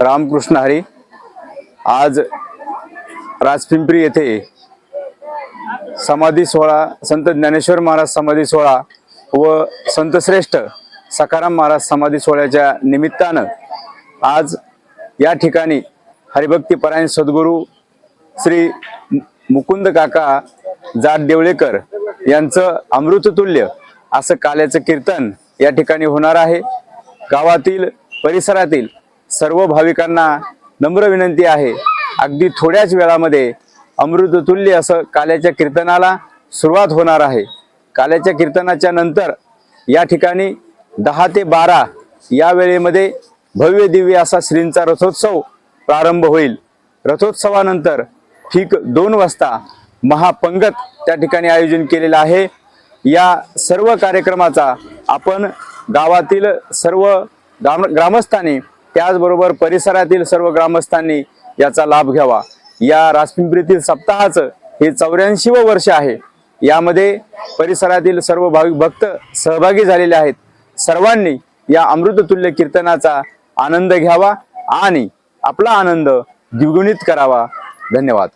रामकृष्ण हरी. आज राजपिंपरी येथे समाधी सोहळा संत ज्ञानेश्वर महाराज समाधी सोहळा व संतश्रेष्ठ सकाराम महाराज समाधी सोहळ्याच्या निमित्तानं आज या ठिकाणी हरिभक्ती परायण सद्गुरू श्री मुकुंद काका जाट देवळेकर यांचं अमृततुल्य असं काल्याचं कीर्तन या ठिकाणी होणार आहे. गावातील परिसरातील सर्व भाविकांना नम्र विनंती आहे. अगदी थोड्याच वेळामध्ये अमृततुल्य असं काल्याच्या कीर्तनाला सुरुवात होणार आहे. काल्याच्या कीर्तनाच्या नंतर या ठिकाणी दहा ते बारा या वेळेमध्ये भव्य दिव्य असा श्रींचा रथोत्सव प्रारंभ होईल. रथोत्सवानंतर ठीक दोन वाजता महापंगत त्या ठिकाणी आयोजन केलेलं आहे. या सर्व कार्यक्रमाचा आपण गावातील सर्व ग्राम ग्रामस्थांनी त्याचबरोबर परिसरातील सर्व ग्रामस्थांनी याचा लाभ घ्यावा. या राजपिंपरीतील सप्ताहाचं हे चौऱ्याऐंशीव वर्ष आहे. यामध्ये परिसरातील सर्व भाविक भक्त सहभागी झालेले आहेत. सर्वांनी या अमृततुल्य कीर्तनाचा आनंद घ्यावा आणि आपला आनंद द्विगुणित करावा. धन्यवाद.